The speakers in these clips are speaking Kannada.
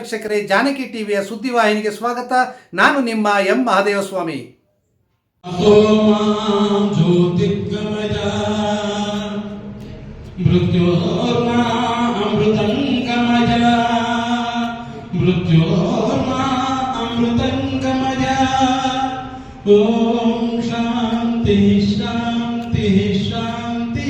ವೀಕ್ಷಕರೇ ಜಾನಕಿ ಟಿವಿಯ ಸುದ್ದಿವಾಹಿನಿಗೆ ಸ್ವಾಗತ ನಾನು ನಿಮ್ಮ ಎಂ ಮಹದೇವಸ್ವಾಮಿ ಓಂ ಶಾಂತಿ ಶಾಂತಿ ಶಾಂತಿ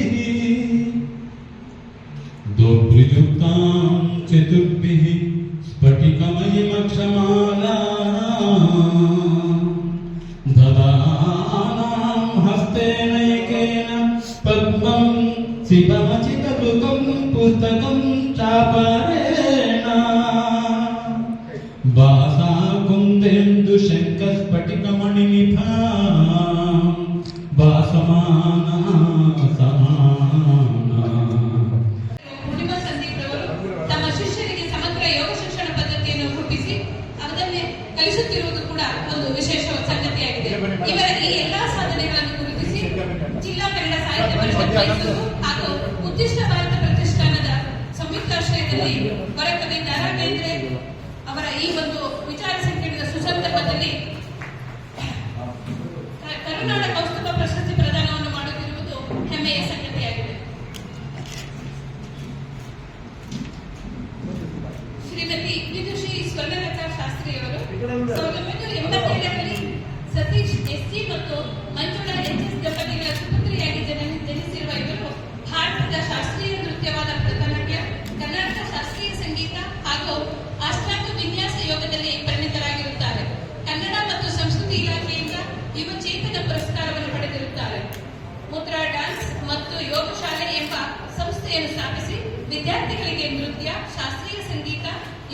ಸಾಹಿತ್ಯ ಪರಿಷತ್ ಮೈಸೂರು ಹಾಗೂ ಉದ್ದಿಷ್ಟ ಭಾರತ ಪ್ರತಿಷ್ಠಾನದ ಸಂಯುಕ್ತಾಶ್ರಯದಲ್ಲಿ ಹೊರಕವಿ ದಾರಾ ಬೇಂದ್ರೆ ಅವರ ಈ ಒಂದು ವಿಚಾರ ಸಂಕಿರಣದ ಸುಸಂದರ್ಭದಲ್ಲಿ ಕ- ಕರುನಾಡ ಕೌಸ್ತುಭ ಪ್ರಶಸ್ತಿ ಪ್ರದಾನವನ್ನು ಮಾಡುತ್ತಿರುವುದು ಹೆಮ್ಮೆಯ ಸಂಗತಿಯಾಗಿದೆ ಶ್ರೀಮತಿ ವಿದುಷಿ ಸ್ವರ್ಣಲತಾ ಶಾಸ್ತ್ರಿಯವರು ಸಾವಿರದ ಒಂಬೈನೂರ ಎಂಬತ್ತೇಳರಲ್ಲಿ ಸತೀಶ್ ಎಸ್ಟಿ ಮತ್ತು ಮಂಜುಳಾ ಎಚ್ ಎಸ್ ದಂಪತಿಗಳ ಸುಪುತ್ರಿಯಾಗಿ ಜನ ಜನಿಸಿರುವ ಇವರು ಭಾರತದ ಶಾಸ್ತ್ರೀಯ ನೃತ್ಯವಾದ ಭರತನಾಟ್ಯ ಕರ್ನಾಟಕ ಶಾಸ್ತ್ರೀಯ ಸಂಗೀತ ಹಾಗೂ ಅಷ್ಟಾಂಗ ವಿನ್ಯಾಸ ಯೋಗದಲ್ಲಿ ಪರಿಣಿತರಾಗಿರುತ್ತಾರೆ ಕನ್ನಡ ಮತ್ತು ಸಂಸ್ಕೃತಿ ಇಲಾಖೆಯಿಂದ ಯುವ ಚೇತನ ಪುರಸ್ಕಾರವನ್ನು ಪಡೆದಿರುತ್ತಾರೆ ಮುದ್ರಾ ಡ್ಯಾನ್ಸ್ ಮತ್ತು ಯೋಗ ಶಾಲೆ ಎಂಬ ಸಂಸ್ಥೆಯನ್ನು ಸ್ಥಾಪಿಸಿ ವಿದ್ಯಾರ್ಥಿಗಳಿಗೆ ನೃತ್ಯ, ಶಾಸ್ತ್ರೀಯ ಸಂಗೀತ,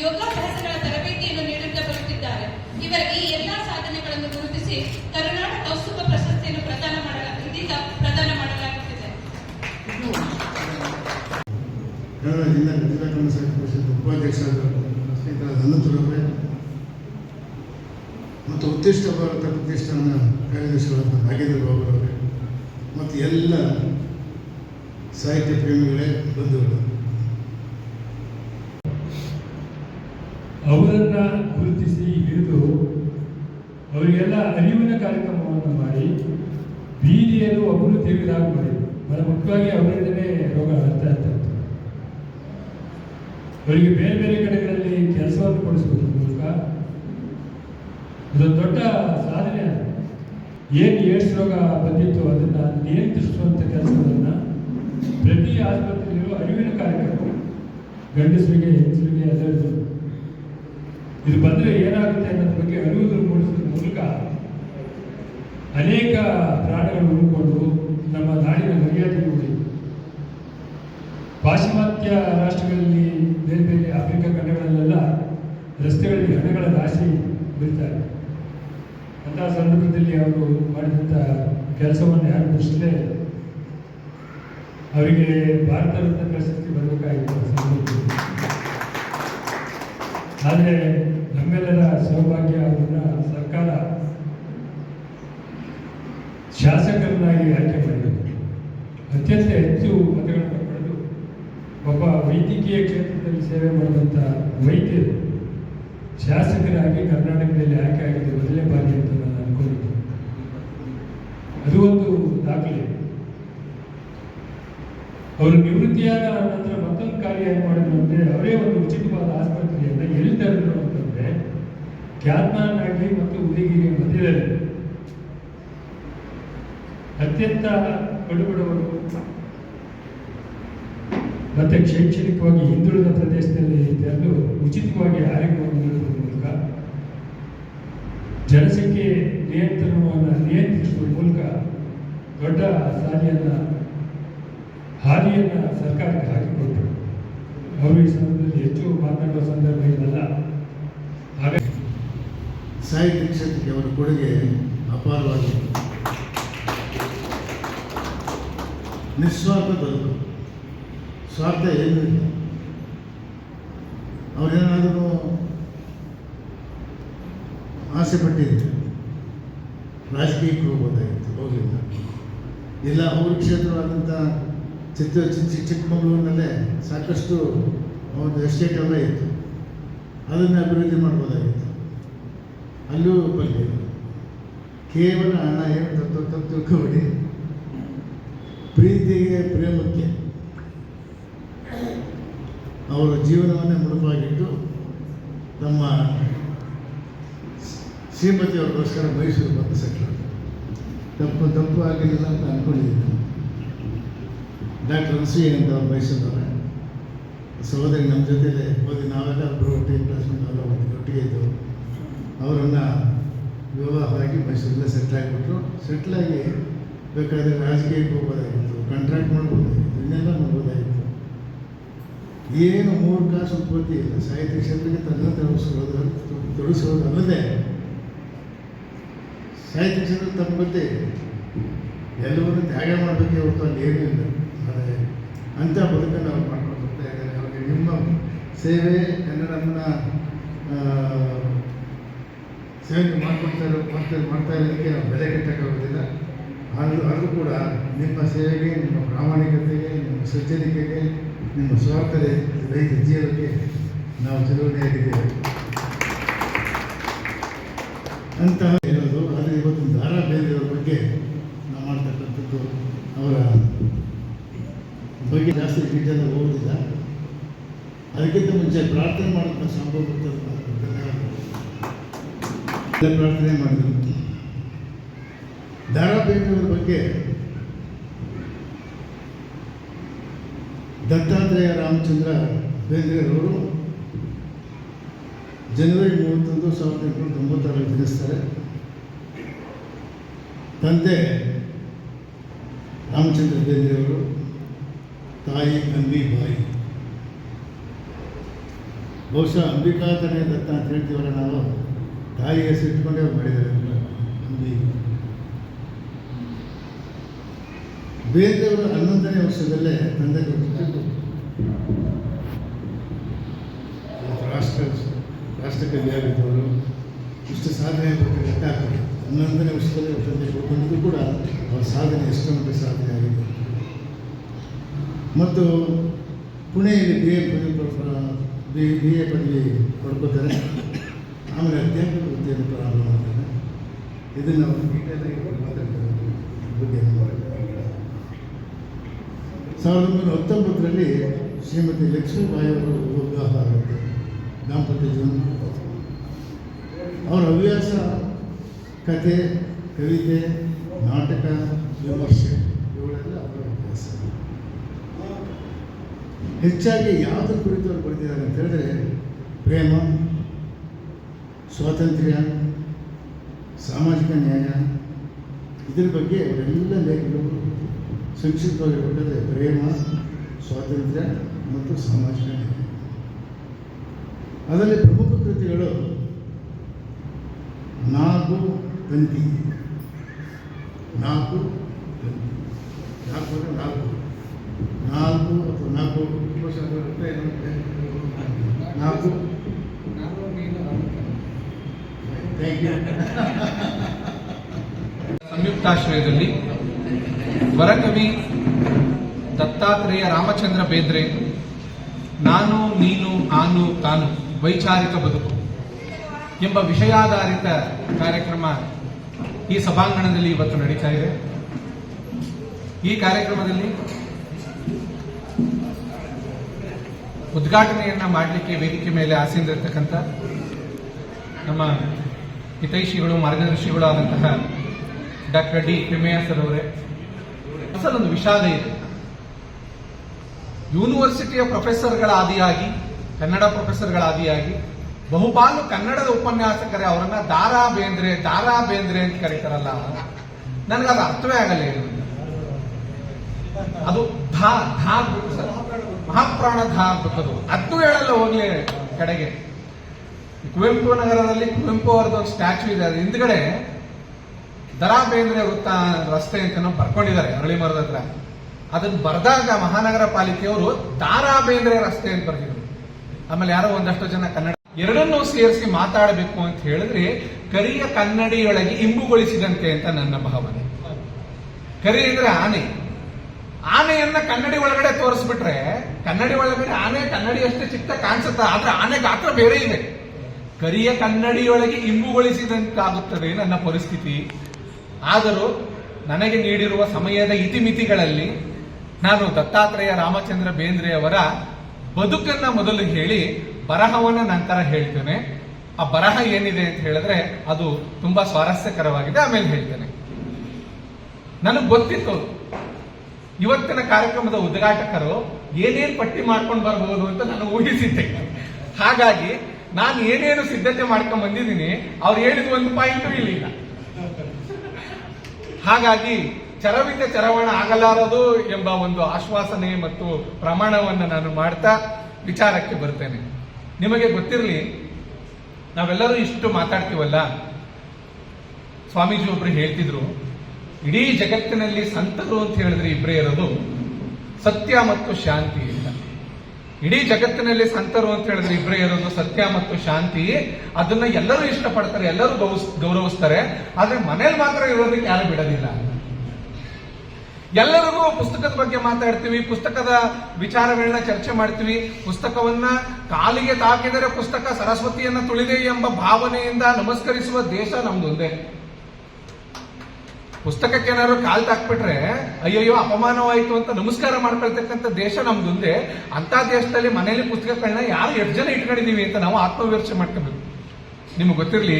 ಯೋಗಾಭ್ಯಾಸಗಳ ತರಬೇತಿಯನ್ನು ನೀಡುತ್ತಾ ಬರುತ್ತಿದ್ದಾರೆ. ಇವರ ಈ ಎಲ್ಲಾ ಸಾಧನೆಗಳನ್ನು ಗುರುತಿಸಿ ಕರುನಾಡ ಕೌಸ್ತುಭ ಪ್ರಶಸ್ತಿಯನ್ನು ಪ್ರದಾನ ಮಾಡಲಾಗಿದೆ ಇದೀಗ ಪ್ರದಾನ ಮಾಡಲಾಗುತ್ತಿದೆ. ಮತ್ತು ಉತ್ತಿಷ್ಟ ಭಾರತ ಪ್ರತಿಷ್ಠಾನ ಕಾರ್ಯದರ್ಶಿಗಳಾದ ನಾಗೇಂದ್ರ ಬಾಬುರವರೇ ಮತ್ತು ಎಲ್ಲ ಸಾಹಿತ್ಯ ಪ್ರೇಮಿಗಳೇ ಬಂಧುಗಳು ಅವರನ್ನ ಗುರುತಿಸಿ ಹಿಡಿದು ಅವರಿಗೆಲ್ಲ ಅರಿವಿನ ಕಾರ್ಯಕ್ರಮವನ್ನು ಮಾಡಿ ಬೀದಿಯನ್ನು ಒಬ್ಬರು ತೀವ್ರವಾಗಿ ಮಾಡಿದ್ರು ಬಹಳ ಮುಖ್ಯವಾಗಿ ಅವರಿಂದಲೇ ರೋಗ ಇರ್ತಾ ಇತ್ತು. ಅವರಿಗೆ ಬೇರೆ ಬೇರೆ ಕಡೆಗಳಲ್ಲಿ ಕೆಲಸವನ್ನು ಕೊಡಿಸುವುದರ ಮೂಲಕ ಇದೊಂದು ದೊಡ್ಡ ಸಾಧನೆ. ಏನು ಏಡ್ಸ್ ರೋಗ ಬಂದಿತ್ತು ಅದನ್ನು ನಿಯಂತ್ರಿಸುವಂಥ ಕೆಲಸವನ್ನು ಪ್ರತಿ ಆಸ್ಪತ್ರೆಯಲ್ಲೂ ಅರಿವಿನ ಕಾರ್ಯಕ್ರಮ ಗಂಡಸರಿಗೆ, ಹೆಂಗಸರಿಗೆ ಎಲ್ಲರಿಗೂ ಇದು ಬಂದರೆ ಏನಾಗುತ್ತೆ ಅನ್ನೋದ್ರ ಬಗ್ಗೆ ಅರಿವು ಮೂಡಿಸೋದ್ರ ಮೂಲಕ ಅನೇಕ ಪ್ರಾಣಿಗಳು ಉಳ್ಕೊಂಡು ನಮ್ಮ ನಾಡಿನ ಮರ್ಯಾದೆ ನೋಡಿ. ಪಾಶ್ಚಿಮಾತ್ಯ ರಾಷ್ಟ್ರಗಳಲ್ಲಿ ಬೇರೆ ಬೇರೆ ಆಫ್ರಿಕಾ ಖಂಡಗಳಲ್ಲೆಲ್ಲ ರಸ್ತೆಗಳಲ್ಲಿ ಹಣಗಳ ರಾಶಿ ಬೀಳ್ತಾರೆ. ಅಂತಹ ಸಂದರ್ಭದಲ್ಲಿ ಅವರು ಮಾಡಿದಂಥ ಕೆಲಸವನ್ನು ಯಾರು ಮುಗಿಸಲೇ ಅವರಿಗೆ ಭಾರತ ರತ್ನ ಪ್ರಶಸ್ತಿ ಬರಬೇಕಾಗಿತ್ತು ಆದರೆ ನಮ್ಮೆಲ್ಲರ ಸೌಭಾಗ್ಯ ಅವರನ್ನ ಸರ್ಕಾರ ಶಾಸಕರನ್ನಾಗಿ ಆಯ್ಕೆ ಮಾಡಿದರು. ಅತ್ಯಂತ ಹೆಚ್ಚು ಮತಗಳನ್ನು ಪಡೆದು ಒಬ್ಬ ವೈದ್ಯಕೀಯ ಕ್ಷೇತ್ರದಲ್ಲಿ ಸೇವೆ ಮಾಡಿದಂಥ ವೈದ್ಯರು ಶಾಸಕರಾಗಿ ಕರ್ನಾಟಕದಲ್ಲಿ ಆಯ್ಕೆ ಆಗಿದ್ದು ಮೊದಲನೇ ಬಾರಿ ಅಂತ ನಾನು ಅನ್ಕೊಂಡಿದ್ದೆ ಅದು ಒಂದು ದಾಖಲೆ ನಿವೃತ್ತಿಯಾದ ನಂತರ ಮತ್ತೊಂದು ಕಾರ್ಯ ಏನು ಮಾಡಿದ್ರು ಅಂದರೆ ಅವರೇ ಒಂದು ಉಚಿತವಾದ ಆಸ್ಪತ್ರೆಯನ್ನು ಎಲ್ಲಿ ತರದ್ರು ಅಂತಂದರೆ ಕ್ಯಾತ್ಮಾನಾಗಿ ಮತ್ತು ಉದಯಗಿರಿ ಮಧ್ಯದಲ್ಲಿ ಅತ್ಯಂತ ಕಡುಬಡವರು ಮತ್ತೆ ಶೈಕ್ಷಣಿಕವಾಗಿ ಹಿಂದುಳಿದ ಪ್ರದೇಶದಲ್ಲಿ ತೆರೆದು ಉಚಿತವಾಗಿ ಆರೋಗ್ಯವನ್ನು ನೀಡುವ ಮೂಲಕ ಜನಸಂಖ್ಯೆ ನಿಯಂತ್ರಣವನ್ನು ನಿಯಂತ್ರಿಸುವ ಮೂಲಕ ದೊಡ್ಡ ಸಾಲಿಯನ್ನು ಹಾದಿಯನ್ನು ಸರ್ಕಾರಕ್ಕೆ ಹಾಕಿಕೊಟ್ಟರು ಅವರು ಈ ಸಂದರ್ಭದಲ್ಲಿ ಹೆಚ್ಚು ಮಾತನಾಡುವ ಸಂದರ್ಭ ಇದಲ್ಲ ಹಾಗಾಗಿ ಸಾಹಿತ್ಯ ಕ್ಷೇತ್ರಕ್ಕೆ ಅವರ ಕೊಡುಗೆ ಅಪಾರವಾಗಿ ನಿಸ್ವಾರ್ಥ ಬದುಕು ಸ್ವಾರ್ಥ ಏನೂ ಇಲ್ಲ. ಅವರೇನಾದರೂ ಆಸೆ ಪಟ್ಟಿದ್ರೆ ರಾಜಕೀಯಕ್ಕೆ ಹೋಗ್ಬೋದಾಗಿತ್ತು, ಹೋಗಲಿಲ್ಲ. ಇಲ್ಲ ಅವ್ರ ಕ್ಷೇತ್ರವಾದಂಥ ಚಿತ್ರ ಚಿಕ್ಕ ಚಿಕ್ಕ ಚಿಕ್ಕಮಗಳೂರಿನಲ್ಲೇ ಸಾಕಷ್ಟು ಒಂದು ಎಸ್ಟೇಟ್ ಎಲ್ಲ ಇತ್ತು. ಅದನ್ನು ಅಭಿವೃದ್ಧಿ ಮಾಡ್ಬೋದಾಗಿತ್ತು. ಅಲ್ಲೂ ಬರಲಿಲ್ಲ ಕೇವಲ ಹಣ ಏನು ತಪ್ಪು ತಪ್ಪು ಪ್ರೀತಿಗೆ ಪ್ರೇಮಕ್ಕೆ ಅವರ ಜೀವನವನ್ನೇ ಮುಡುಪಾಗಿಟ್ಟು ನಮ್ಮ ಶ್ರೀಮತಿಯವರಿಗೋಸ್ಕರ ಮೈಸೂರು ಬಂದು ಸೆಟ್ಲ್ ತಪ್ಪು ತಪ್ಪು ಆಗಲಿಲ್ಲ ಅಂತ ಅಂದ್ಕೊಂಡಿದ್ದೀನಿ ಡಾಕ್ಟರ್ ಅಂತ ಅವ್ರು ಮೈಸೂರವರೇ ಸಹೋದರಿ ನಮ್ಮ ಜೊತೆಲೆ ಓದಿ ನಾವೆಲ್ಲ ಒಬ್ಬರು ಒಟ್ಟಿಗೆ ಕ್ಲಾಸ್ಮೇಟ್ ಎಲ್ಲ ಒಟ್ಟಿಗೆ ಇದ್ದವು ಅವರನ್ನು ವಿವಾಹವಾಗಿ ಮೈಸೂರಿಂದ ಮೈಸೂರಲ್ಲೇ ಸೆಟ್ಲ್ ಆಗಿಬಿಟ್ರು. ಸೆಟ್ಲ್ ಆಗಿ ಬೇಕಾದರೆ ರಾಜಕೀಯಕ್ಕೆ ಹೋಗ್ಬೋದಾಗಿತ್ತು ಕಾಂಟ್ರಾಕ್ಟ್ ಮಾಡ್ಬೋದಾಗಿತ್ತು, ಇನ್ನೆಲ್ಲ ಮಾಡ್ಬೋದಾಗಿತ್ತು. ಏನು ಮೂರು ಕಾಸು ಉತ್ಪತ್ತಿ ಇಲ್ಲ. ಸಾಹಿತ್ಯ ಕ್ಷೇತ್ರಕ್ಕೆ ತನ್ನ ತೊಡಗಿಸೋದು ತೊಡಗಿಸೋದು ಅಲ್ಲದೆ ಸಾಹಿತ್ಯ ಕ್ಷೇತ್ರ ತಮ್ಮ ಬಗ್ಗೆ. ಎಲ್ಲವನ್ನು ತ್ಯಾಗ ಮಾಡಬೇಕೇ ಹೊರತು ಅಲ್ಲಿ ಏನೂ ಇಲ್ಲ. ಆದರೆ ಅಂಥ ಬದುಕನ್ನು ಅವ್ರು ಮಾಡ್ಕೊಂಡು ಹೋಗ್ತಾ ಇದ್ದಾರೆ ಅವ್ರಿಗೆ ನಿಮ್ಮ ಸೇವೆ ಕನ್ನಡವನ್ನು ಸೇವೆ ಮಾಡ್ಕೊಡ್ತಾ ಇರೋ, ಮಾಡ್ತಾ ಮಾಡ್ತಾ ಇರೋದಕ್ಕೆ ನಾವು ಬೆಲೆ ಕಟ್ಟಕ್ಕಾಗೋದಿಲ್ಲ. ಆದರೂ ಆದರೂ ಕೂಡ ನಿಮ್ಮ ಸೇವೆಗೆ, ನಿಮ್ಮ ಪ್ರಾಮಾಣಿಕತೆಗೆ, ನಿಮ್ಮ ಸಜ್ಜನಿಕೆಗೆ ನಿಮ್ಮ ಸ್ವಾರ್ಥತೆ ರೈತ ಜೀವನಕ್ಕೆ ನಾವು ಚಲುವಣೆಯಾಗಿದ್ದೇವೆ ಅಂತ ಇರೋದು ಆದರೆ ಇವತ್ತು ದಾರಾ ಬೇಂದ್ರೆಯವ್ರ ಬಗ್ಗೆ ನಾವು ಮಾಡ್ತಕ್ಕಂಥದ್ದು ಅವರ ಬಗ್ಗೆ ಜಾಸ್ತಿ ಡೀಟೇಲ್ ಹೋಗೋದಿಲ್ಲ. ಅದಕ್ಕಿಂತ ಮುಂಚೆ ಪ್ರಾರ್ಥನೆ ಮಾಡೋದನ್ನ ಸಂಭವ ಪ್ರಾರ್ಥನೆ ಮಾಡಿದ್ರು. ದಾರಾ ಬೇಂದ್ರೆಯವ್ರ ಬಗ್ಗೆ ದತ್ತಾತ್ರೇಯ ರಾಮಚಂದ್ರ ಬೇಂದ್ರೆಯವರು ಜನವರಿ ಮೂವತ್ತೊಂದು ಸಾವಿರದ ಎಂಟುನೂರ ತೊಂಬತ್ತಾರಲ್ಲಿ ಜನಿಸ್ತಾರೆ. ತಂದೆ ರಾಮಚಂದ್ರ ಬೇಂದ್ರೆಯವರು ತಾಯಿ ಅಂಬಿಬಾಯಿ ಬಹುಶಃ ಅಂಬಿಕಾ ತನೇ ದತ್ತ ಅಂತ ಹೇಳ್ತೀವಲ್ಲ ನಾವು. ತಾಯಿ ಹೆಸರು ಇಟ್ಕೊಂಡೇ ಮಾಡಿದ್ದಾರೆ ಅಂಬಿ ಬೇಂದ್ರೆಯವರು ಹನ್ನೊಂದನೇ ವರ್ಷದಲ್ಲೇ ತಂದೆ ರಾಷ್ಟ್ರ ರಾಷ್ಟ್ರ ರಾಷ್ಟ್ರಕವಿಯಾಗಿದ್ದವರು ಇಷ್ಟು ಸಾಧನೆ ಬಗ್ಗೆ ಹನ್ನೊಂದನೇ ವರ್ಷದಲ್ಲಿ ತಂದೆ ಕೊಡ್ಕೊಂಡಿದ್ದು ಕೂಡ ಅವರ ಸಾಧನೆ ಎಷ್ಟೊಂದು ಸಾಧನೆ ಆಗಿದೆ. ಮತ್ತು ಪುಣೆಯಲ್ಲಿ B A B B A ಪದವಿ ಪಡ್ಕೋತಾರೆ. ಆಮೇಲೆ ಅಧ್ಯಾಪಕ ವೃತ್ತಿಯನ್ನು ಪ್ರಾರಂಭ ಮಾಡ್ತಾರೆ. ಇದನ್ನು ನಾವು ಡೀಟೇಲಾಗಿ ಮಾತಾಡ್ತಾರೆ. ಸಾವಿರದ ಒಂಬೈನೂರ ಹತ್ತೊಂಬತ್ತರಲ್ಲಿ ಶ್ರೀಮತಿ ಲಕ್ಷ್ಮೀಬಾಯಿ ಅವರು ವಿವಾಹ ಆಗುತ್ತೆ. ದಾಂಪತ್ಯ ಜೀವನ ಅವರ ಹವ್ಯಾಸ, ಕತೆ, ಕವಿತೆ, ನಾಟಕ, ವಿಮರ್ಶೆ ಇವುಗಳೆಲ್ಲ ಅವರ ಹವ್ಯಾಸ ಹೆಚ್ಚಾಗಿ ಯಾವುದ್ರ ಕುರಿತು ಅವರು ಬರೆದಿದ್ದಾರೆ ಅಂತ ಹೇಳಿದ್ರೆ, ಪ್ರೇಮ, ಸ್ವಾತಂತ್ರ್ಯ, ಸಾಮಾಜಿಕ ನ್ಯಾಯ, ಇದ್ರ ಬಗ್ಗೆ ಅವರೆಲ್ಲ ಲೇಖಕರು ಸಂಕ್ಷಿಪ್ತವಾಗಿ ಹೇಳ್ಬೇಕಾದ್ರೆ ಪ್ರೇಮ, ಸ್ವಾತಂತ್ರ್ಯ ಮತ್ತು ಸಾಮಾಜಿಕ ನ್ಯಾಯ. ಅದರಲ್ಲಿ ಪ್ರಮುಖ ಕೃತಿಗಳು ನಾಲ್ಕು ತಂತಿ ನಾಲ್ಕು ತಂತಿ ನಾಲ್ಕು ನಾಲ್ಕು ನಾಲ್ಕು ಅಥವಾ ನಾಲ್ಕು ನಾಲ್ಕು. ಸಂಯುಕ್ತಾಶ್ರಯದಲ್ಲಿ ವರಕವಿ ದತ್ತಾತ್ರೇಯ ರಾಮಚಂದ್ರ ಬೇದ್ರೆ, ನಾನು, ನೀನು ನಾನು ತಾನು, ವೈಚಾರಿಕ ಬದುಕು ಎಂಬ ವಿಷಯಾಧಾರಿತ ಕಾರ್ಯಕ್ರಮ ಈ ಸಭಾಂಗಣದಲ್ಲಿ ಇವತ್ತು ನಡೀತಾ ಇದೆ. ಈ ಕಾರ್ಯಕ್ರಮದಲ್ಲಿ ಉದ್ಘಾಟನೆಯನ್ನ ಮಾಡಲಿಕ್ಕೆ ವೇದಿಕೆ ಮೇಲೆ ಆಸೀನರಿರ್ತಕ್ಕಂಥ ನಮ್ಮ ಹಿತೈಷಿಗಳು, ಮಾರ್ಗದರ್ಶಿಗಳು ಆದಂತಹ ಡಾಕ್ಟರ್ ಡಿ. ತಿಮ್ಮಯ್ಯ ಸರ್ ಅವರೇ ಅಸಲೊಂದು ವಿಷಾದ ಇದೆ. ಯೂನಿವರ್ಸಿಟಿಯ ಪ್ರೊಫೆಸರ್ಗಳ ಆದಿಯಾಗಿ, ಕನ್ನಡ ಪ್ರೊಫೆಸರ್ಗಳ ಆದಿಯಾಗಿ, ಬಹುಪಾಲು ಕನ್ನಡದ ಉಪನ್ಯಾಸಕರೇ ಅವರನ್ನ ದಾರಾ ಬೇಂದ್ರೆ ದಾರಾ ಬೇಂದ್ರೆ ಅಂತ ಕರೀತಾರಲ್ಲ ನನಗದು ಅರ್ಥವೇ ಆಗಲ್ಲ ಅದು ಧಾ ಧಾ ಮಹಾಪ್ರಾಣ ಧಾ ಅದು. ಹೇಳಲ್ಲ ಹೋಗ್ಲಿ ಕಡೆಗೆ. ಕುವೆಂಪು ನಗರದಲ್ಲಿ ಕುವೆಂಪು ಅವರದ್ದು ಒಂದು ಸ್ಟ್ಯಾಚ್ಯೂ ಇದೆ. ಅದ್ರ ಹಿಂದ್ಗಡೆ ದರಾ ಬೇಂದ್ರೆ ವೃತ್ತ ರಸ್ತೆ ಅಂತ ಬರ್ಕೊಂಡಿದ್ದಾರೆ ಅರಳಿ ಮರದ ಹತ್ರ. ಅದನ್ನ ಬರೆದಾಗ ಮಹಾನಗರ ಪಾಲಿಕೆಯವರು ದಾರಾ ಬೇಂದ್ರೆ ರಸ್ತೆ ಅಂತ ಬರೆದಿದ್ರು. ಆಮೇಲೆ ಯಾರೋ ಒಂದಷ್ಟು ಜನ ಕನ್ನಡ ಎರಡನ್ನೂ ಸೇರಿಸಿ ಮಾತಾಡಬೇಕು ಅಂತ ಹೇಳಿದ್ರೆ ಕರಿಯ ಕನ್ನಡಿಯೊಳಗೆ ಇಂಬುಗೊಳಿಸಿದಂತೆ ಅಂತ ನನ್ನ ಭಾವನೆ. ಕರಿ ಅಂದ್ರೆ ಆನೆ. ಆನೆಯನ್ನ ಕನ್ನಡಿ ಒಳಗಡೆ ತೋರಿಸ್ಬಿಟ್ರೆ, ಕನ್ನಡಿ ಒಳಗಡೆ ಆನೆ ಕನ್ನಡಿ ಅಷ್ಟೇ ಚಿಕ್ಕ ಕಾಣಿಸುತ್ತೆ, ಆದ್ರೆ ಆನೆ ಗಾತ್ರ ಬೇರೆ ಇದೆ. ಕರಿಯ ಕನ್ನಡಿಯೊಳಗೆ ಇಂಬುಗೊಳಿಸಿದಂತಾಗುತ್ತದೆ ನನ್ನ ಪರಿಸ್ಥಿತಿ. ಆದರೂ ನನಗೆ ನೀಡಿರುವ ಸಮಯದ ಇತಿಮಿತಿಗಳಲ್ಲಿ ನಾನು ದತ್ತಾತ್ರೇಯ ರಾಮಚಂದ್ರ ಬೇಂದ್ರೆಯವರ ಬದುಕನ್ನ ಮೊದಲು ಹೇಳಿ ಬರಹವನ್ನ ನಂತರ ಹೇಳ್ತೇನೆ. ಆ ಬರಹ ಏನಿದೆ ಅಂತ ಹೇಳಿದ್ರೆ ಅದು ತುಂಬಾ ಸ್ವಾರಸ್ಯಕರವಾಗಿದೆ, ಆಮೇಲೆ ಹೇಳ್ತೇನೆ. ನನಗೆ ಗೊತ್ತಿತ್ತು ಇವತ್ತಿನ ಕಾರ್ಯಕ್ರಮದ ಉದ್ಘಾಟಕರು ಏನೇನು ಪಟ್ಟಿ ಮಾಡ್ಕೊಂಡು ಬರಬಹುದು ಅಂತ ನಾನು ಊಹಿಸಿದ್ದೆ. ಹಾಗಾಗಿ ನಾನು ಏನೇನು ಸಿದ್ಧತೆ ಮಾಡ್ಕೊಂಡ್ ಬಂದಿದ್ದೀನಿ, ಅವ್ರು ಹೇಳಿದ ಒಂದು ಪಾಯಿಂಟು ಇಲ್ಲಿಲ್ಲ. ಹಾಗಾಗಿ ಚರವಿಂದ ಚರವಣ ಆಗಲಾರದು ಎಂಬ ಒಂದು ಆಶ್ವಾಸನೆ ಮತ್ತು ಪ್ರಮಾಣವನ್ನು ನಾನು ಮಾಡ್ತಾ ವಿಚಾರಕ್ಕೆ ಬರ್ತೇನೆ. ನಿಮಗೆ ಗೊತ್ತಿರಲಿ, ನಾವೆಲ್ಲರೂ ಇಷ್ಟು ಮಾತಾಡ್ತೀವಲ್ಲ? ಸ್ವಾಮೀಜಿ ಒಬ್ರು ಹೇಳ್ತಿದ್ರು ಇಡೀ ಜಗತ್ತಿನಲ್ಲಿ ಸಂತರು ಅಂತ ಹೇಳಿದ್ರೆ ಇಬ್ಬರೇ ಇರೋದು ಸತ್ಯ ಮತ್ತು ಶಾಂತಿ ಅಂತ. ಇಡೀ ಜಗತ್ತಿನಲ್ಲಿ ಸಂತರು ಅಂತ ಹೇಳಿದ್ರೆ ಇಬ್ಬರೇ ಇರೋದು ಸತ್ಯ ಮತ್ತು ಶಾಂತಿ. ಅದನ್ನ ಎಲ್ಲರೂ ಇಷ್ಟಪಡ್ತಾರೆ, ಎಲ್ಲರೂ ಗೌರವಿಸ್ತಾರೆ. ಆದ್ರೆ ಮನೇಲಿ ಮಾತ್ರ ಇರೋದಕ್ಕೆ ಯಾರು ಬಿಡೋದಿಲ್ಲ. ಎಲ್ಲರಿಗೂ ಪುಸ್ತಕದ ಬಗ್ಗೆ ಮಾತಾಡ್ತೀವಿ, ಪುಸ್ತಕದ ವಿಚಾರಗಳನ್ನ ಚರ್ಚೆ ಮಾಡ್ತೀವಿ. ಪುಸ್ತಕವನ್ನ ಕಾಲಿಗೆ ತಾಕಿದರೆ ಪುಸ್ತಕ ಸರಸ್ವತಿಯನ್ನ ತುಳಿದೆ ಎಂಬ ಭಾವನೆಯಿಂದ ನಮಸ್ಕರಿಸುವ ದೇಶ ನಮ್ದೊಂದೇ. ಪುಸ್ತಕಕ್ಕೆ ಏನಾದ್ರು ಕಾಲ್ ತಾಕ್ಬಿಟ್ರೆ ಅಯ್ಯಯ್ಯೋ, ಅಪಮಾನವಾಯಿತು ಅಂತ ನಮಸ್ಕಾರ ಮಾಡ್ಕೊಳ್ತಕ್ಕಂಥ ದೇಶ ನಮ್ದೊಂದೇ ಅಂತ ದೇಶದಲ್ಲಿ ಮನೆಯಲ್ಲಿ ಪುಸ್ತಕಗಳನ್ನ ಯಾರು ಎಷ್ಟು ಜನ ಇಟ್ಕೊಂಡಿದೀವಿ ಅಂತ ನಾವು ಆತ್ಮವಿಮರ್ಶೆ ಮಾಡ್ಕೋಬೇಕು. ನಿಮ್ಗೆ ಗೊತ್ತಿರಲಿ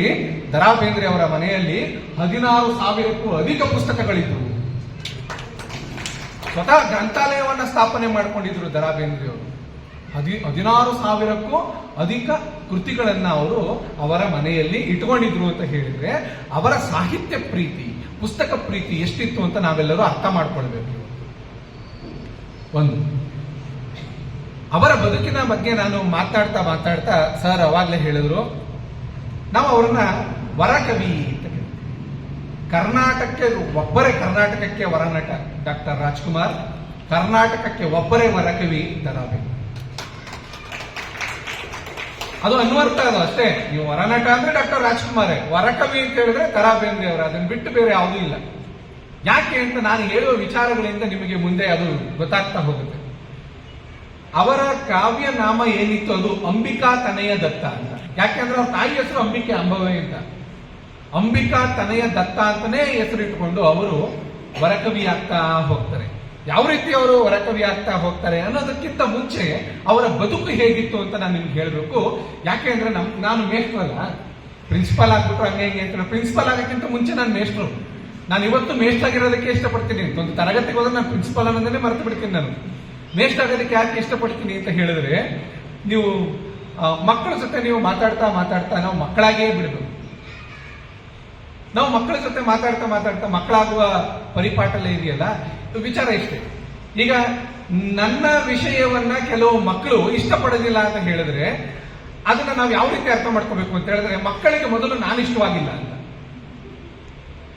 ದರಾ ಬೇಂದ್ರೆ ಅವರ ಮನೆಯಲ್ಲಿ ಹದಿನಾರು ಸಾವಿರಕ್ಕೂ ಅಧಿಕ ಪುಸ್ತಕಗಳಿದ್ವು. ಸ್ವತಃ ಗ್ರಂಥಾಲಯವನ್ನ ಸ್ಥಾಪನೆ ಮಾಡ್ಕೊಂಡಿದ್ರು ದರಾ ಬೇಂದ್ರೆ ಅವರು. ಹದಿ, ಹದಿನಾರು ಸಾವಿರಕ್ಕೂ ಅಧಿಕ ಕೃತಿಗಳನ್ನ ಅವರು ಅವರ ಮನೆಯಲ್ಲಿ ಇಟ್ಕೊಂಡಿದ್ರು ಅಂತ ಹೇಳಿದ್ರೆ, ಅವರ ಸಾಹಿತ್ಯ ಪ್ರೀತಿ ಪುಸ್ತಕ ಪ್ರೀತಿ ಎಷ್ಟಿತ್ತು ಅಂತ ನಾವೆಲ್ಲರೂ ಅರ್ಥ ಮಾಡ್ಕೊಳ್ಬೇಕು ಒಂದು, ಅವರ ಬದುಕಿನ ಬಗ್ಗೆ ನಾನು ಮಾತಾಡ್ತಾ ಮಾತಾಡ್ತಾ ಸರ್ ಅವಾಗಲೇ ಹೇಳಿದ್ರು, ನಾವು ಅವರನ್ನ ವರಕವಿ ಅಂತ. ಕರ್ನಾಟಕಕ್ಕೆ ಒಬ್ಬರೇ ಕರ್ನಾಟಕಕ್ಕೆ ವರನಟ ಡಾಕ್ಟರ್ ರಾಜ್ಕುಮಾರ್, ಕರ್ನಾಟಕಕ್ಕೆ ಒಬ್ಬರೇ ವರಕವಿ ದರಾಬೆ ಅದು ಅನ್ವರ್ಥ ಅದು ಅಷ್ಟೇ. ನೀವು ವರನಟ ಅಂದ್ರೆ ಡಾಕ್ಟರ್ ರಾಜ್ಕುಮಾರ್. ವರಕವಿ ಅಂತ ಹೇಳಿದ್ರೆ ತರಾ ಬೇಂದ್ರೆ ಅವರು ಅದನ್ನ ಬಿಟ್ಟು ಬೇರೆ ಯಾವುದೂ ಇಲ್ಲ. ಯಾಕೆ ಅಂತ ನಾನು ಹೇಳುವ ವಿಚಾರಗಳಿಂದ ನಿಮಗೆ ಮುಂದೆ ಅದು ಗೊತ್ತಾಗ್ತಾ ಹೋಗುತ್ತೆ. ಅವರ ಕಾವ್ಯ ನಾಮ ಏನಿತ್ತು? ಅದು ಅಂಬಿಕಾ ತನಯ ದತ್ತ ಅಂತ. ಯಾಕೆಂದ್ರೆ ಅವ್ರ ತಾಯಿ ಹೆಸರು ಅಂಬಿಕೆ ಅಂಬವೇ ಅಂತ. ಅಂಬಿಕಾ ತನಯ ದತ್ತ ಅಂತಾನೆ ಹೆಸರಿಟ್ಟುಕೊಂಡು ಅವರು ವರಕವಿ ಆಗ್ತಾ ಹೋಗ್ತಾರೆ. ಯಾವ ರೀತಿ ಅವರು ಒರಟವಿ ಆಗ್ತಾ ಹೋಗ್ತಾರೆ ಅನ್ನೋದಕ್ಕಿಂತ ಮುಂಚೆ ಅವರ ಬದುಕು ಹೇಗಿತ್ತು ಅಂತ ನಾನು ನಿಮ್ಗೆ ಹೇಳಬೇಕು. ಯಾಕೆ ಅಂದ್ರೆ ನಮ್ ನಾನು ಮೇಷ್ಟ್ರು ಅಲ್ಲ. ಪ್ರಿನ್ಸಿಪಾಲ್ ಆಗ್ಬಿಟ್ರು ಹಂಗೆ ಹಿಂಗೆ ಅಂತ ಪ್ರಿನ್ಸಿಪಾಲ್ ಆಗೋಕ್ಕಿಂತ ಮುಂಚೆ ನಾನು ಮೇಷ್ಟ್ರು. ನಾನು ಇವತ್ತು ಮೇಷ್ಟ್ ಆಗಿರೋದಕ್ಕೆ ಇಷ್ಟಪಡ್ತೀನಿ. ಒಂದು ತರಗತಿಗೆ ಹೋದ್ರೆ ನಾನು ಪ್ರಿನ್ಸಿಪಾಲ್ ಅನ್ನೋದನ್ನೇ ಮರೆತು ಬಿಡ್ತೀನಿ ನಾನು. ಮೇಷ್ಟ್ ಆಗೋದಕ್ಕೆ ಯಾಕೆ ಇಷ್ಟಪಡ್ತೀನಿ ಅಂತ ಹೇಳಿದ್ರೆ, ನೀವು ಮಕ್ಕಳ ಜೊತೆ ನೀವು ಮಾತಾಡ್ತಾ ಮಾತಾಡ್ತಾ ನಾವು ಮಕ್ಕಳಾಗೇ ಬಿಡಬೇಕು. ನಾವು ಮಕ್ಕಳ ಜೊತೆ ಮಾತಾಡ್ತಾ ಮಾತಾಡ್ತಾ ಮಕ್ಕಳಾಗುವ ಪರಿಪಾಠಲ್ಲೇ ಇದೆಯಲ್ಲ ಇದು ವಿಚಾರ ಇಷ್ಟೇ. ಈಗ ನನ್ನ ವಿಷಯವನ್ನ ಕೆಲವು ಮಕ್ಕಳು ಇಷ್ಟಪಡೋದಿಲ್ಲ ಅಂತ ಹೇಳಿದ್ರೆ ಅದನ್ನ ನಾವು ಯಾವ ರೀತಿ ಅರ್ಥ ಮಾಡ್ಕೋಬೇಕು ಅಂತ ಹೇಳಿದ್ರೆ ಮಕ್ಕಳಿಗೆ ಮೊದಲು ನಾನು ಇಷ್ಟವಾಗಿಲ್ಲ ಅಂತ.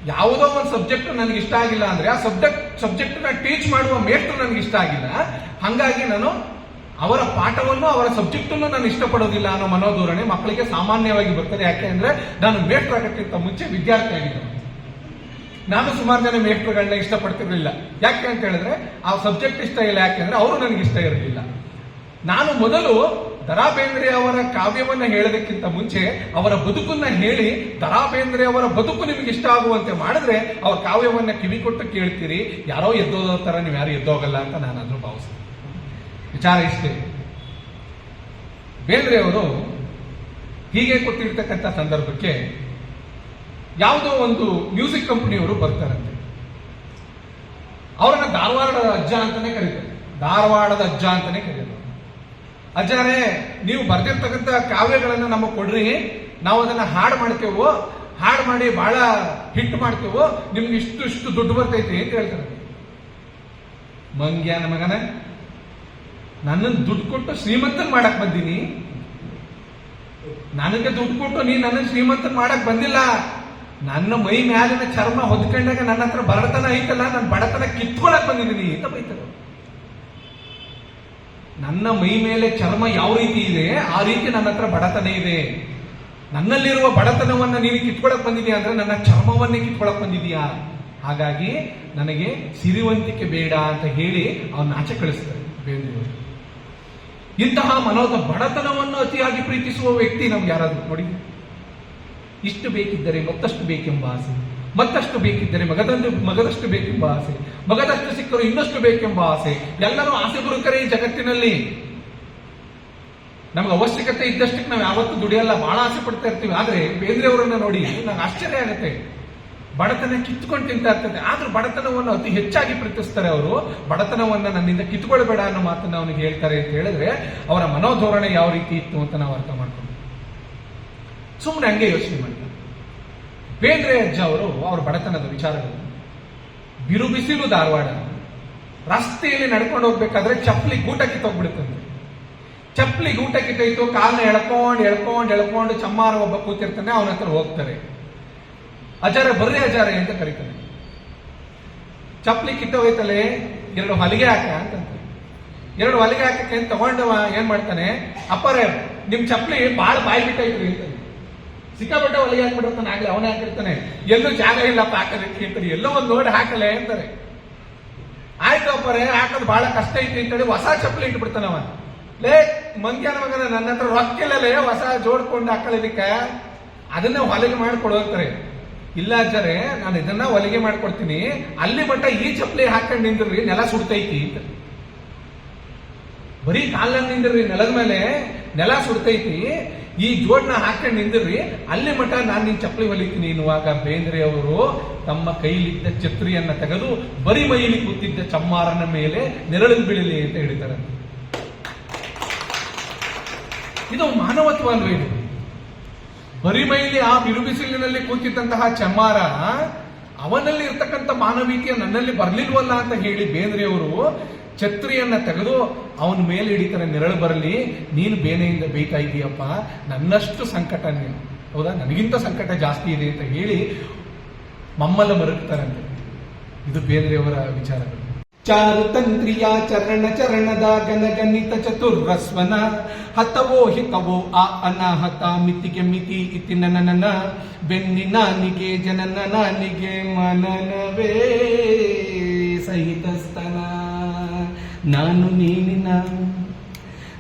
ಯಾವುದೋ ಒಂದು ಸಬ್ಜೆಕ್ಟ್ ನನಗೆ ಇಷ್ಟ ಆಗಿಲ್ಲ ಅಂದ್ರೆ ಆ ಸಬ್ಜೆಕ್ಟ್ ಸಬ್ಜೆಕ್ಟ್ನ ಟೀಚ್ ಮಾಡುವ ಮೇಷ್ಟ್ರು ನನಗೆ ಇಷ್ಟ ಆಗಿಲ್ಲ. ಹಂಗಾಗಿ ನಾನು ಅವರ ಪಾಠವನ್ನು, ಅವರ ಸಬ್ಜೆಕ್ಟ್ ಅನ್ನು ನಾನು ಇಷ್ಟಪಡೋದಿಲ್ಲ ಅನ್ನೋ ಮನೋಧೋರಣೆ ಮಕ್ಕಳಿಗೆ ಸಾಮಾನ್ಯವಾಗಿ ಬರ್ತದೆ. ಯಾಕೆ ಅಂದ್ರೆ ನಾನು ಮೇಷ್ಟ್ರಾಗಕ್ಕಿಂತ ಮುಂಚೆ ವಿದ್ಯಾರ್ಥಿ ಆಗಿದ್ದೆ ನಾನು ಸುಮಾರು ಜನ ಮೇಷ್ಟ್ರುಗಳನ್ನ ಇಷ್ಟಪಡ್ತಿರ್ಲಿಲ್ಲ. ಯಾಕೆ ಅಂತ ಹೇಳಿದ್ರೆ, ಆ ಸಬ್ಜೆಕ್ಟ್ ಇಷ್ಟ ಇಲ್ಲ. ಯಾಕೆಂದ್ರೆ ಅವರು ನನಗೆ ಇಷ್ಟ ಇರಲಿಲ್ಲ. ನಾನು ಮೊದಲು ದರಾ ಬೇಂದ್ರೆ ಅವರ ಕಾವ್ಯವನ್ನ ಹೇಳೋದಕ್ಕಿಂತ ಮುಂಚೆ ಅವರ ಬದುಕನ್ನ ಹೇಳಿ ದರಾ ಬೇಂದ್ರೆ ಅವರ ಬದುಕು ನಿಮಗೆ ಇಷ್ಟ ಆಗುವಂತೆ ಮಾಡಿದ್ರೆ ಅವರ ಕಾವ್ಯವನ್ನ ಕಿವಿ ಕೊಟ್ಟು ಕೇಳ್ತೀರಿ. ಯಾರೋ ಎದ್ದೋದೋ ತರ ನೀವು ಯಾರು ಎದ್ದೋಗಲ್ಲ ಅಂತ ನಾನು ಅದನ್ನು ಭಾವಿಸ್ತೀನಿ. ವಿಚಾರ ಇಷ್ಟೇ. ಬೇಂದ್ರೆ ಅವರು ಹೀಗೆ ಕೊಟ್ಟಿರ್ತಕ್ಕಂಥ ಸಂದರ್ಭಕ್ಕೆ ಯಾವುದೋ ಒಂದು ಮ್ಯೂಸಿಕ್ ಕಂಪನಿಯವರು ಬರ್ತಾರಂತೆ. ಅವರನ್ನ ಧಾರವಾಡದ ಅಜ್ಜ ಅಂತಾನೆ ಕರೀತಾರೆ. ಧಾರವಾಡದ ಅಜ್ಜ ಅಂತಾನೆ ಕರೀತಾರೆ. ಅಜ್ಜಾರೇ, ನೀವು ಬರೆದಿರ್ತಕ್ಕಂಥ ಕಾವ್ಯಗಳನ್ನ ನಮಗೆ ಕೊಡ್ರಿ. ನಾವು ಅದನ್ನ ಹಾಡು ಮಾಡ್ತೇವೋ, ಹಾಡು ಮಾಡಿ ಬಹಳ ಹಿಟ್ ಮಾಡ್ತೇವೋ, ನಿಮ್ಗೆ ಇಷ್ಟು ಇಷ್ಟು ದುಡ್ಡು ಬರ್ತೈತಿ ಅಂತ ಹೇಳ್ತಾರೆ. ಮಂಗ್ಯಾನ ಮಗನ ನನ್ನನ್ನು ದುಡ್ಡು ಕೊಟ್ಟು ಶ್ರೀಮಂತನ್ ಮಾಡಕ್ ಬಂದೀನಿ. ನನಗೆ ದುಡ್ಡು ಕೊಟ್ಟು ನೀ ನನ್ನ ಶ್ರೀಮಂತನ್ ಮಾಡಕ್ ಬಂದಿಲ್ಲ. ನನ್ನ ಮೈ ಮ್ಯಾಲಿನ ಚರ್ಮ ಹೊದ್ಕೊಂಡಾಗ ನನ್ನ ಹತ್ರ ಬಡತನ ಐತಲ್ಲ ನನ್ನ ಬಡತನ ಕಿತ್ಕೊಳಕ್ ಬಂದಿದ್ದೀನಿ ಅಂತ ಬೈತಾರೆ. ನನ್ನ ಮೈ ಮೇಲೆ ಚರ್ಮ ಯಾವ ರೀತಿ ಇದೆ, ಆ ರೀತಿ ನನ್ನ ಹತ್ರ ಬಡತನ ಇದೆ. ನನ್ನಲ್ಲಿರುವ ಬಡತನವನ್ನ ನೀನು ಕಿತ್ಕೊಳಕ್ ಬಂದಿದ್ಯಾ ಅಂದ್ರೆ ನನ್ನ ಚರ್ಮವನ್ನೇ ಕಿತ್ಕೊಳಕ್ ಬಂದಿದೀಯಾ? ಹಾಗಾಗಿ ನನಗೆ ಸಿರಿವಂತಿಕೆ ಬೇಡ ಅಂತ ಹೇಳಿ ಅವನ್ನ ಆಚೆ ಕಳಿಸ್ತಾರೆ ಇಂತಹ ಮನೋದ ಬಡತನವನ್ನು ಅತಿಯಾಗಿ ಪ್ರೀತಿಸುವ ವ್ಯಕ್ತಿ ನಮ್ಗೆ ಯಾರಾದ್ರೂ? ನೋಡಿ. ಇಷ್ಟು ಬೇಕಿದ್ದರೆ ಮತ್ತಷ್ಟು ಬೇಕೆಂಬ ಆಸೆ. ಮತ್ತಷ್ಟು ಬೇಕಿದ್ದರೆ ಮಗದಂದು ಮಗದಷ್ಟು ಬೇಕೆಂಬ ಆಸೆ. ಮಗದಷ್ಟು ಸಿಕ್ಕರು ಇನ್ನಷ್ಟು ಬೇಕೆಂಬ ಆಸೆ. ಎಲ್ಲರೂ ಆಸೆ ಗುರುಕರೇ ಈ ಜಗತ್ತಿನಲ್ಲಿ. ನಮ್ಗೆ ಅವಶ್ಯಕತೆ ಇದ್ದಷ್ಟಕ್ಕೆ ನಾವು ಯಾವತ್ತೂ ದುಡಿಯಲ್ಲ ಬಹಳ ಆಸೆ ಪಡ್ತಾ ಇರ್ತೀವಿ. ಆದ್ರೆ ಬೇಂದ್ರೆಯವರನ್ನ ನೋಡಿ, ನಂಗೆ ಆಶ್ಚರ್ಯ ಆಗುತ್ತೆ. ಬಡತನ ಕಿತ್ಕೊಂಡು ತಿಂತಾ ಇರ್ತದೆ. ಆದ್ರೂ ಬಡತನವನ್ನು ಅತಿ ಹೆಚ್ಚಾಗಿ ಪ್ರೀತಿಸ್ತಾರೆ ಅವರು. ಬಡತನವನ್ನ ನನ್ನಿಂದ ಕಿತ್ಕೊಳ್ಬೇಡ ಅನ್ನೋ ಮಾತನ್ನ ಅವನಿಗೆ ಹೇಳ್ತಾರೆ ಅಂತ ಹೇಳಿದ್ರೆ ಅವರ ಮನೋಧೋರಣೆ ಯಾವ ರೀತಿ ಇತ್ತು ಅಂತ ನಾವು ಅರ್ಥ ಮಾಡ್ಕೊಂಡು ಸುಮ್ಮನೆ ಹಂಗೆ ಯೋಚನೆ ಮಾಡಿದ ಬೇಂದ್ರೆ ಅಜ್ಜ ಅವರು ಅವರ ಬಡತನದ ವಿಚಾರಗಳು. ಬಿರು ಬಿಸಿಲು ಧಾರವಾಡ. ರಸ್ತೆಯಲ್ಲಿ ನಡ್ಕೊಂಡು ಹೋಗ್ಬೇಕಾದ್ರೆ ಚಪ್ಪಲಿ ಗೂಟ ಕಿತ್ತೋಗ್ಬಿಡುತ್ತಂತೆ ಚಪ್ಪಲಿ ಗೂಟ ಕಿತ್ತೋಯ್ತು ಕಾಲನ್ನ ಎಳ್ಕೊಂಡು ಎಳ್ಕೊಂಡು ಎಳ್ಕೊಂಡು ಚಮ್ಮಾರ ಒಬ್ಬ ಕೂತಿರ್ತಾನೆ, ಅವನ ಹತ್ರ ಹೋಗ್ತಾರೆ. ಅಜಾರ ಬರ್ರಿ ಅಜಾರೆ ಅಂತ ಕರೀತಾನೆ. ಚಪ್ಪಲಿ ಕಿತ್ತೋಗೈತಲೆ ಎರಡು ಹಲಿಗೆ ಹಾಕ ಅಂತಂತೆ. ಎರಡು ಹೊಲಿಗೆ ಹಾಕಕ್ಕೆ ಅಂತ ತಗೊಂಡವ, ಏನ್ ಮಾಡ್ತಾನೆ? ಅಪ್ಪರೇ ನಿಮ್ ಚಪ್ಪಲಿ ಬಾಳ ಬಾಯಿ ಬಿಟ್ಟೈತ್ರಿ ಅಂತಾನೆ ಸಿಕ್ಕಾಪಟ್ಟೆ ಹೊಲಿಗೆ ಹಾಕ್ಬಿಡ್ತಾನೆ ಆಗ್ಲೇ ಅವನೇ ಹಾಕಿರ್ತಾನೆ. ಎಲ್ಲೂ ಜಾಗ ಇಲ್ಲಪ್ಪ ಹಾಕೋದಕ್ಕೆ ಅಂತಾರೆ. ಎಲ್ಲೋ ಒಂದು ನೋಡಿ ಹಾಕಲೆ ಅಂತಾರೆ. ಆಯ್ತು ಅಪ್ಪರೇ, ಹಾಕೋದು ಬಹಳ ಕಷ್ಟ ಐತಿ ಅಂತೇಳಿ ಹೊಸ ಚಪ್ಪಲಿ ಇಟ್ಬಿಡ್ತಾನೆ ಅವ. ಲೇ, ಮಂಗ್ಯಾನ ಮಗನ, ನನ್ನ ಹತ್ರ ರೊಕ್ಕ ಇಲ್ಲಲೇ ಹೊಸ ಜೋಡ್ಕೊಂಡು ಹಾಕೊಳ್ಳೋದಿಕ್ಕ ಅದನ್ನ ಹೊಲಿಗೆ ಮಾಡ್ಕೊಡು ಅಂತಾರೆ. ಇಲ್ಲ ಅಜ್ಜರೇ, ನಾನು ಇದನ್ನ ಹೊಲಿಗೆ ಮಾಡ್ಕೊಡ್ತೀನಿ. ಅಲ್ಲಿ ಮಟ್ಟ ಈ ಚಪ್ಪಲಿ ಹಾಕೊಂಡು ನಿಂದ್ರಿ, ನೆಲ ಸುಡ್ತೈತಿ ಅಂತ. ಬರೀ ಕಾಲ ನಿಂದಿರ್ರಿ, ನೆಲದ ಮೇಲೆ ನೆಲ ಸುಡ್ತೈತಿ, ಈ ಜೋಡ್ನ ಹಾಕೊಂಡು ನಿಂದಿರ್ರಿ, ಅಲ್ಲಿ ಮಠ ನಾನು ನಿನ್ ಚಪ್ಪಲಿ ಹೊಲಿತೀನಿ ಎನ್ನುವಾಗ ಬೇಂದ್ರೆ ಅವರು ತಮ್ಮ ಕೈಲಿದ್ದ ಛತ್ರಿಯನ್ನ ತೆಗೆದು ಬರಿ ಮೈಲಿ ಕೂತಿದ್ದ ಚಮ್ಮಾರನ ಮೇಲೆ ನೆರಳು ಬೀಳಲಿ ಅಂತ ಹೇಳಿದ್ದಾರೆ. ಇದು ಮಾನವತ್ವ ಅಲ್ವೇ ಇದು? ಬರಿ ಮೈಲಿ ಆ ಬಿರುಬಿಸಿಲಿನಲ್ಲಿ ಕೂತಿದ್ದಂತಹ ಚಮ್ಮಾರ ಅವನಲ್ಲಿ ಇರ್ತಕ್ಕಂಥ ಮಾನವೀಯತೆ ನನ್ನಲ್ಲಿ ಬರ್ಲಿಲ್ವಲ್ಲ ಅಂತ ಹೇಳಿ ಬೇಂದ್ರೆಯವರು ಛತ್ರಿಯನ್ನ ತೆಗೆದು ಅವನ ಮೇಲೆ ಹಿಡಿತಾರೆ ನೆರಳು ಬರಲಿ, ನೀನು ಬೇನೆಯಿಂದ ಬೇಯ್ತಾ ಇದೀಯಪ್ಪ ನನ್ನಷ್ಟು ಸಂಕಟ ನೀನು. ಹೌದಾ? ನನಗಿಂತ ಸಂಕಟ ಜಾಸ್ತಿ ಇದೆ ಅಂತ ಹೇಳಿ ಮಮ್ಮಲ್ಲ ಮರುಗ್ತಾರಂತೆ ಇದು ಬೇಂದ್ರೆಯವರ ವಿಚಾರಗಳು. ಚಾರು ತಂತ್ರಿಯ ಚರಣ ಚರಣದ ಗನಗನಿತ ಚತುರ್ವಸ್ವನ, ಹತವೋ ಹಿತವೋ ಆ ಅನಾಹತ ಮಿತಿಗೆ ಮಿತಿ ಇತಿ ನನ್ನ ಬೆನ್ನಿ ನಾನಿಗೆ, ಜನನ ನಾನಿಗೆ ಮನನವೇ ಸಹಿತಸ್ತನ ನಾನು ನೀನಿನ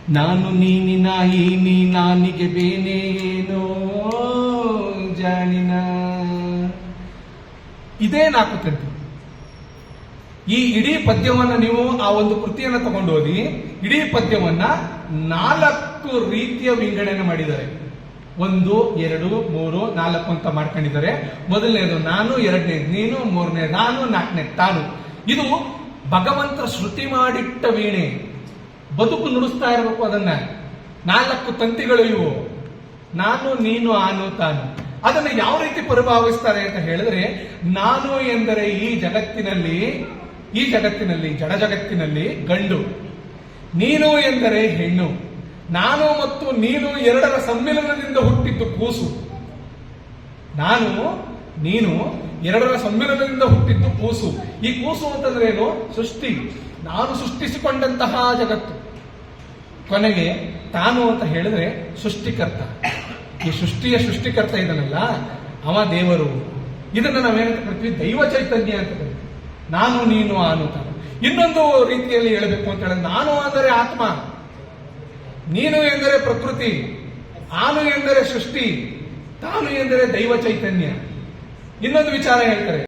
ನಾನು ನೀನಿನ, ಈ ನೀ ನಾನಿಗೆ ಬೇನೇನೋ ಜಾಣಿನ ಇದೇ ನಾಲ್ಕು ತಂತಿ. ಈ ಇಡೀ ಪದ್ಯವನ್ನ ನೀವು ಆ ಒಂದು ಕೃತಿಯನ್ನ ತಗೊಂಡು ಓದಿ ಇಡೀ ಪದ್ಯವನ್ನ ನಾಲ್ಕು ರೀತಿಯ ವಿಂಗಡಣೆ ಮಾಡಿದ್ದಾರೆ. ಒಂದು, ಎರಡು, ಮೂರು, ನಾಲ್ಕು ಅಂತ ಮಾಡ್ಕೊಂಡಿದ್ದಾರೆ. ಮೊದಲನೇದು ನಾನು, ಎರಡನೇದು ನೀನು ಮೂರನೇ ನಾನು ನಾಲ್ಕನೇ ತಾನು. ಇದು ಭಗವಂತ ಶ್ರುತಿ ಮಾಡಿಟ್ಟ ವೀಣೆ. ಬದುಕು ನುಡಿಸ್ತಾ ಇರಬೇಕು ಅದನ್ನ. ನಾಲ್ಕು ತಂತಿಗಳು ಇವು. ನಾನು, ನೀನು, ಆನು, ತಾನು. ಅದನ್ನು ಯಾವ ರೀತಿ ಪರಿಭಾವಿಸ್ತಾರೆ ಅಂತ ಹೇಳಿದ್ರೆ, ನಾನು ಎಂದರೆ ಈ ಜಗತ್ತಿನಲ್ಲಿ ಈ ಜಗತ್ತಿನಲ್ಲಿ, ಜಡ ಜಗತ್ತಿನಲ್ಲಿ ಗಂಡು. ನೀನು ಎಂದರೆ ಹೆಣ್ಣು. ನಾನು ಮತ್ತು ನೀನು ಎರಡರ ಸಮ್ಮಿಲನದಿಂದ ಹುಟ್ಟಿದ್ದು ಕೂಸು. ನಾನು ನೀನು ಎರಡರ ಸಮ್ಮಿಲನದಿಂದ ಹುಟ್ಟಿದ್ದು ಕೂಸು. ಈ ಕೂಸು ಅಂತಂದ್ರೆ ಏನು? ಸೃಷ್ಟಿ. ನಾನು ಸೃಷ್ಟಿಸಿಕೊಂಡಂತಹ ಜಗತ್ತು. ಕೊನೆಗೆ ತಾನು ಅಂತ ಹೇಳಿದ್ರೆ ಸೃಷ್ಟಿಕರ್ತ. ಈ ಸೃಷ್ಟಿಯ ಸೃಷ್ಟಿಕರ್ತ ಇದನ್ನಲ್ಲ ಅವ ದೇವರು. ಇದನ್ನ ನಾವೇನಂತ ಕರಿತೀವಿ? ದೈವ ಚೈತನ್ಯ ಅಂತ ಕರಿತೀವಿ. ನಾನು, ನೀನು, ಆನು ತಾನು ಇನ್ನೊಂದು ರೀತಿಯಲ್ಲಿ ಹೇಳಬೇಕು ಅಂತ ಹೇಳಿದ್ರೆ, ನಾನು ಅಂದರೆ ಆತ್ಮ. ನೀನು ಎಂದರೆ ಪ್ರಕೃತಿ. ಆನು ಎಂದರೆ ಸೃಷ್ಟಿ. ತಾನು ಎಂದರೆ ದೈವ ಚೈತನ್ಯ. ಇನ್ನೊಂದು ವಿಚಾರ ಹೇಳ್ತಾರೆ.